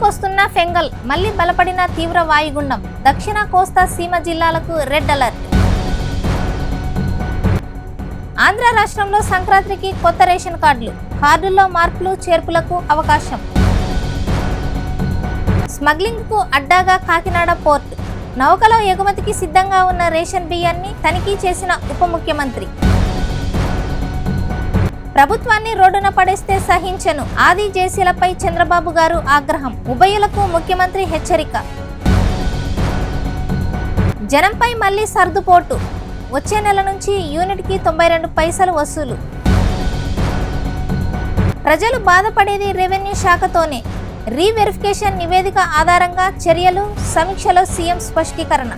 దూసుకొస్తున్న Fengal మళ్ళీ బలపడిన తీవ్ర వాయుగుండం. దక్షిణ కోస్తా సీమ జిల్లాలకు రెడ్ అలర్ట్. ఆంధ్ర రాష్ట్రంలో సంక్రాంతికి కొత్త రేషన్ కార్డులు. కార్డుల్లో మార్పులు చేర్పులకు అవకాశం. స్మగ్లింగ్కు అడ్డాగా కాకినాడ పోర్ట్. నౌకలో ఎగుమతికి సిద్ధంగా ఉన్న రేషన్ బియ్యాన్ని తనిఖీ చేసిన ఉప ముఖ్యమంత్రి. ప్రభుత్వాన్ని రోడ్డున పడేస్తే సహించను ఆది జేసీలపై చంద్రబాబు గారు ఆగ్రహం ఉభయులకు ముఖ్యమంత్రి హెచ్చరిక. జనంపై మళ్ళీ సర్దుపోటు వచ్చే నెల నుంచి యూనిట్కి తొంభై రెండు పైసలు వసూలు. ప్రజలు బాధపడేది రెవెన్యూ శాఖతోనే రీవెరిఫికేషన్ నివేదిక ఆధారంగా చర్యలు సమీక్షలో సీఎం స్పష్టీకరణ.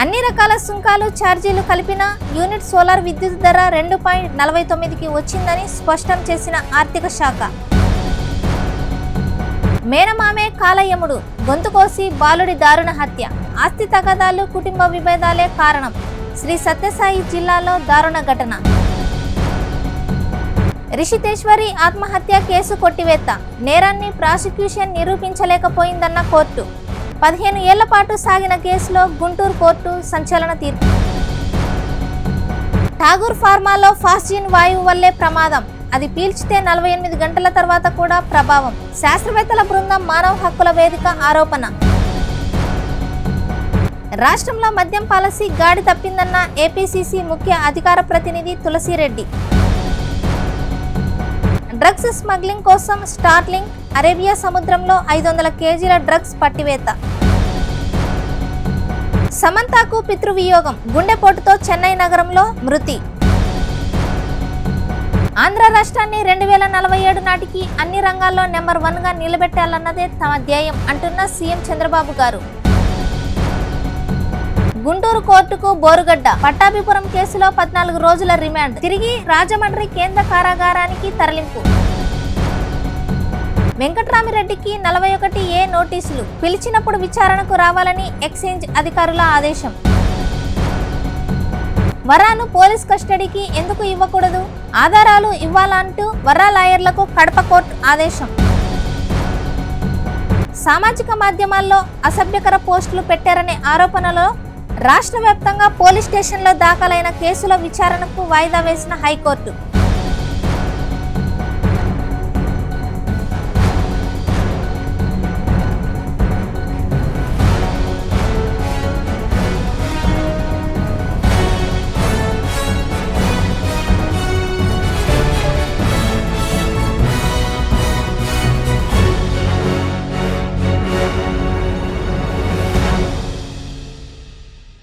అన్ని రకాల సుంకాలు ఛార్జీలు కలిపిన యూనిట్ సోలార్ విద్యుత్ ధర రెండు పాయింట్ నలభై తొమ్మిదికి వచ్చిందని స్పష్టం చేసిన ఆర్థిక శాఖ. మేనమామే కాలయముడు గొంతు కోసి బాలుడి దారుణ హత్య. ఆస్తి తగాదాలు కుటుంబ విభేదాలే కారణం. శ్రీ సత్యసాయి జిల్లాలో దారుణ ఘటన. రిషితేశ్వరి ఆత్మహత్య కేసు కొట్టివేత్త నేరాన్ని ప్రాసిక్యూషన్ నిరూపించలేకపోయిందన్న కోర్టు. పదిహేను ఏళ్ళ పాటు సాగిన కేసులో గుంటూరు కోర్టు సంచలన తీర్పు. ఠాగూర్ ఫార్మాలో ఫాస్జిన్ వాయువు వల్లే ప్రమాదం. అది పీల్చితే నలభై ఎనిమిది గంటల తర్వాత కూడా ప్రభావం. శాస్త్రవేత్తల బృందం మానవ హక్కుల వేదిక ఆరోపణ. రాష్ట్రంలో మద్యం పాలసీ గాడి తప్పిందన్న ఏపీసీసీ ముఖ్య అధికార ప్రతినిధి తులసిరెడ్డి. డ్రగ్స్ స్మగ్లింగ్ కోసం స్టార్లింగ్ అరేబియా సముద్రంలో ఐదు వందల కేజీల డ్రగ్స్ పట్టివేత. సమంతాకు పితృవియోగం గుండెపోటుతో చెన్నై నగరంలో మృతి. ఆంధ్ర రాష్ట్రాన్ని రెండు వేల నలభై ఏడు నాటికి అన్ని రంగాల్లో నెంబర్ వన్గా నిలబెట్టాలన్నదే తమ ధ్యేయం అంటున్న సీఎం చంద్రబాబు గారు. గుంటూరు కోర్టుకు బోరుగడ్డ పట్టాభిపురం కేసులో పద్నాలుగు రోజుల రిమాండ్. తిరిగి రాజమండ్రి కేంద్ర కారాగారానికి తరలింపు. వెంకట్రామిరెడ్డికి నలభై ఒకటి ఏ నోటీసులు? పిలిచినప్పుడు విచారణకు రావాలని ఎక్స్చేంజ్ అధికారుల ఆదేశం. వరాను పోలీస్ కస్టడీకి ఎందుకు ఇవ్వకూడదు? ఆధారాలు ఇవ్వాలంటూ వరా లాయర్లకు కడప కోర్టు ఆదేశం. సామాజిక మాధ్యమాల్లో అసభ్యకర పోస్టులు పెట్టారనే ఆరోపణలో రాష్ట్ర వ్యాప్తంగా పోలీస్ స్టేషన్లో దాఖలైన కేసుల విచారణకు వాయిదా వేసిన హైకోర్టు.